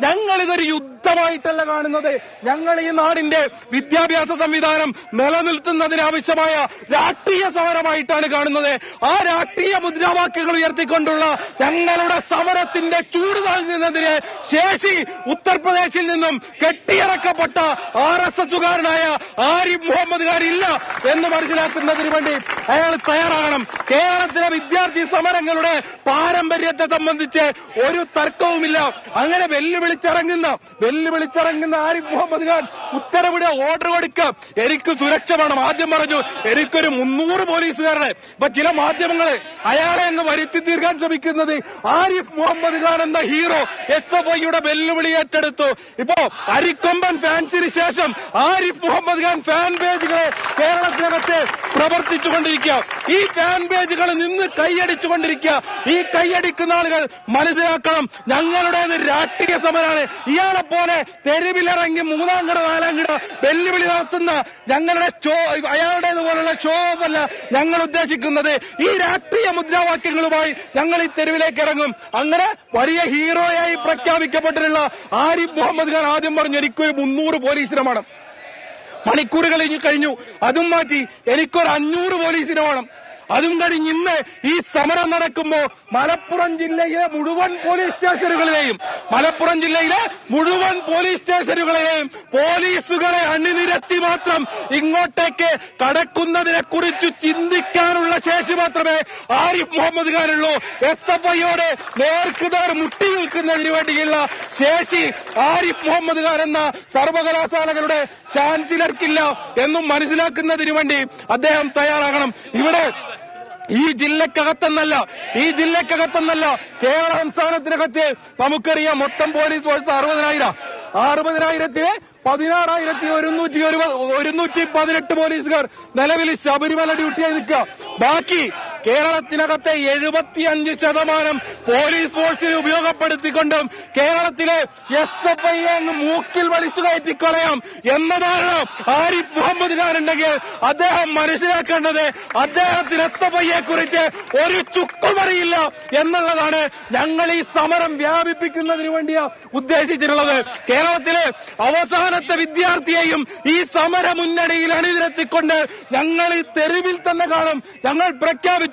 ഞങ്ങൾ ഇതൊരു യുദ്ധമായിട്ടല്ല കാണുന്നത്. ഞങ്ങൾ ഈ നാടിന്റെ വിദ്യാഭ്യാസ സംവിധാനം നിലനിർത്തുന്നതിന് ആവശ്യമായ രാഷ്ട്രീയ സമരമായിട്ടാണ് കാണുന്നത്. ആ രാഷ്ട്രീയ മുദ്രാവാക്യങ്ങൾ ഉയർത്തിക്കൊണ്ടുള്ള ഞങ്ങളുടെ സമരത്തിന്റെ ചൂട് താഴ്ന്നതിന് ശേഷി ഉത്തർപ്രദേശിൽ നിന്നും കെട്ടിയിറക്കപ്പെട്ട ആർ എസ് എസുകാരനായ ആരിഫ് ഇല്ല എന്ന് മനസ്സിലാക്കുന്നതിന് വേണ്ടി അയാൾ തയ്യാറാകണം. കേരളത്തിലെ വിദ്യാർത്ഥി സമരങ്ങളുടെ പാരമ്പര്യത്തെ സംബന്ധിച്ച് ഒരു തർക്കവുമില്ല. അങ്ങനെ വെല്ലുവിളിച്ചിറങ്ങുന്ന വെല്ലുവിളിച്ചിറങ്ങുന്ന ആരിഫ് മുഹമ്മദ് ഖാൻ ഉത്തരവിട ഓർഡർ കൊടുക്ക. എനിക്ക് സുരക്ഷ വേണം. ആദ്യം പറഞ്ഞു എനിക്കൊരു മുന്നൂറ് പോലീസുകാരനെ ഇപ്പൊ ചില മാധ്യമങ്ങൾ അയാളെ എന്ന് വരുത്തി തീർക്കാൻ ശ്രമിക്കുന്നത് ആരിഫ് മുഹമ്മദ് ഖാൻ എന്ന ഹീറോ എസ് എഫ് ഐയുടെ വെല്ലുവിളി ഏറ്റെടുത്തു. ഇപ്പോ അരിക്കൊമ്പൻ ഫാൻസിന് ശേഷം ആരിഫ് മുഹമ്മദ് ഖാൻ ഫാൻ പേജുകളെ കേരളത്തിനകത്ത് പ്രവർത്തിച്ചുകൊണ്ടിരിക്കുക. ഈ ഫാൻ പേജുകൾ നിന്ന് കൈയടിച്ചുകൊണ്ടിരിക്കുക. ഈ കൈയടിക്കുന്ന ആളുകൾ മനസ്സിലാക്കണം ഞങ്ങളുടേത് രാഷ്ട്രീയ സമരാണ്. ഇയാളെ പോലെ തെരുവിലിറങ്ങി മൂന്നാം കിട നാലാം കിട വെല്ലുവിളി നടത്തുന്ന ഞങ്ങളുടെ ഷോ അയാളുടേതുപോലുള്ള ഷോ അല്ല ഞങ്ങൾ ഉദ്ദേശിക്കുന്നത്. ഈ രാഷ്ട്രീയ മുദ്രാവാക്യങ്ങളുമായി ഞങ്ങൾ ഈ തെരുവിലേക്ക് ഇറങ്ങും. അങ്ങനെ വലിയ ഹീറോയായി പ്രഖ്യാപിക്കപ്പെട്ടിട്ടുള്ള ആരിഫ് മുഹമ്മദ് ഖാൻ ആദ്യം പറഞ്ഞു എനിക്കൊരു മുന്നൂറ് പോലീസിനെ വേണം. മണിക്കൂറുകൾ കഴിഞ്ഞു അതും മാറ്റി എനിക്കൊരു അഞ്ഞൂറ് പോലീസിനെ വേണം. അതും കഴിഞ്ഞ് ഇന്ന് ഈ സമരം നടക്കുമ്പോ മലപ്പുറം ജില്ലയിലെ മുഴുവൻ പോലീസ് സ്റ്റേഷനുകളിലെയും മലപ്പുറം ജില്ലയിലെ മുഴുവൻ പോലീസ് സ്റ്റേഷനുകളിലെയും പോലീസുകളെ അണിനിരത്തി മാത്രം ഇങ്ങോട്ടേക്ക് കടക്കുന്നതിനെ കുറിച്ച് ചിന്തിക്കാനുള്ള ശേഷി മാത്രമേ ആരിഫ് മുഹമ്മദ് ഖാനുള്ളൂ. എസ് എഫ് ഐയോട് നേർക്കുനേർ മുട്ടി നിൽക്കുന്നതിന് വേണ്ടിയുള്ള ശേഷി ആരിഫ് മുഹമ്മദ് ഖാൻ എന്ന സർവകലാശാലകളുടെ ചാൻസിലർക്കില്ല എന്നും മനസ്സിലാക്കുന്നതിന് വേണ്ടി അദ്ദേഹം തയ്യാറാകണം. ഇവിടെ ഈ ജില്ലക്കകത്തെന്നല്ല ഈ ജില്ലക്കകത്തെന്നല്ല കേരള സംസ്ഥാനത്തിനകത്ത് നമുക്കറിയാം മൊത്തം പോലീസ് ഫോഴ്സ് അറുപതിനായിരം. അറുപതിനായിരത്തിന് പതിനാറായിരത്തി ഒരുന്നൂറ്റി ഒരുപത് ഒരുന്നൂറ്റി പതിനെട്ട് പോലീസുകാർ നിലവിൽ ശബരിമല ഡ്യൂട്ടിയായി നിൽക്കുക. ബാക്കി കേരളത്തിനകത്തെ എഴുപത്തിയഞ്ച് ശതമാനം പോലീസ് ഫോഴ്സിനെ ഉപയോഗപ്പെടുത്തിക്കൊണ്ടും കേരളത്തിലെ എസ് എഫ് ഐ അങ്ങ് മൂക്കിൽ വലിച്ചു കയറ്റിക്കളയാം എന്നതാണ് ആരിഫ് മുഹമ്മദ് ഖാൻ ഉണ്ടെങ്കിൽ അദ്ദേഹം മനസ്സിലാക്കേണ്ടത് അദ്ദേഹത്തിന് എസ് എഫ് ഐയെ കുറിച്ച് ഒരു ചുക്കുമറിയില്ല എന്നുള്ളതാണ് ഞങ്ങൾ ഈ സമരം വ്യാപിപ്പിക്കുന്നതിന് വേണ്ടിയാ ഉദ്ദേശിച്ചിട്ടുള്ളത്. കേരളത്തിലെ അവസാനത്തെ വിദ്യാർത്ഥിയെയും ഈ സമര മുന്നണിയിൽ അണിനിരത്തിക്കൊണ്ട് ഞങ്ങൾ ഈ തെരുവിൽ തന്നെ കാണും. ഞങ്ങൾ പ്രഖ്യാപിച്ചു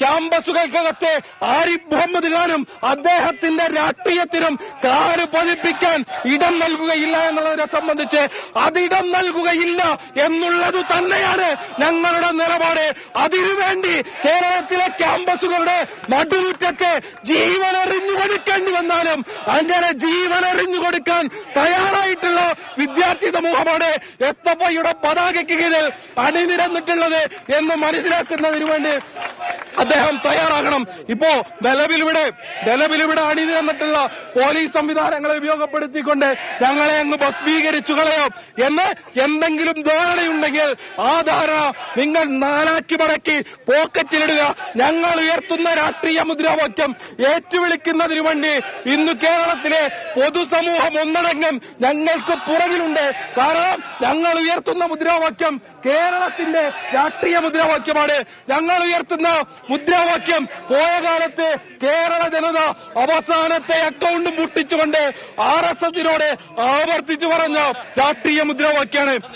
ക്യാമ്പസുകൾക്കകത്ത് ആരിഫ് മുഹമ്മദ് ഖാനും അദ്ദേഹത്തിന്റെ രാഷ്ട്രീയത്തിനും കാൽ പതിപ്പിക്കാൻ ഇടം നൽകുകയില്ല എന്നുള്ളതിനെ സംബന്ധിച്ച് അതിടം നൽകുകയില്ല എന്നുള്ളത് തന്നെയാണ് ഞങ്ങളുടെ നിലപാട്. അതിനുവേണ്ടി കേരളത്തിലെ ക്യാമ്പസുകളുടെ നടുമുറ്റത്ത് ജീവനറിഞ്ഞു കൊടുക്കേണ്ടി വന്നാലും അങ്ങനെ ജീവനറിഞ്ഞു കൊടുക്കാൻ തയ്യാറായിട്ടുള്ള വിദ്യാർത്ഥി സമൂഹമാണ് ഐയുടെ പതാകയ്ക്ക് കീഴിൽ അണിനിരന്നിട്ടുള്ളത് എന്ന് മനസ്സിലാക്കുന്നതിന് വേണ്ടി അദ്ദേഹം തയ്യാറാകണം. ഇപ്പോ നിലവിലിവിടെ നിലവിലിവിടെ അണിനിരന്നിട്ടുള്ള പോലീസ് സംവിധാനങ്ങളെ ഉപയോഗപ്പെടുത്തിക്കൊണ്ട് ഞങ്ങളെ അങ്ങ് ഭസ്മീകരിച്ചു കളയോ? എന്ന് എന്തെങ്കിലും ധാരണയുണ്ടെങ്കിൽ ആ ധാരണ നിങ്ങൾ നാലാക്കി മടക്കി പോക്കറ്റിലിടുക. ഞങ്ങൾ ഉയർത്തുന്ന രാഷ്ട്രീയ മുദ്രാവാക്യം ഏറ്റുവിളിക്കുന്നതിനു വേണ്ടി ഇന്ന് കേരളത്തിലെ പൊതുസമൂഹം ഒന്നടങ്കം ഞങ്ങൾക്ക് പുറകിലുണ്ട്. കാരണം ഞങ്ങൾ ഉയർത്തുന്ന മുദ്രാവാക്യം കേരളത്തിന്റെ രാഷ്ട്രീയ മുദ്രാവാക്യമാണ്. ഞങ്ങൾ ഉയർത്തുന്ന മുദ്രാവാക്യം പോയ കാലത്ത് കേരള ജനത അവസാനത്തെ അക്കൗണ്ടും മുട്ടിച്ചുകൊണ്ട് ആർ എസ് എസിനോട് ആവർത്തിച്ചു പറഞ്ഞ രാഷ്ട്രീയ മുദ്രാവാക്യാണ്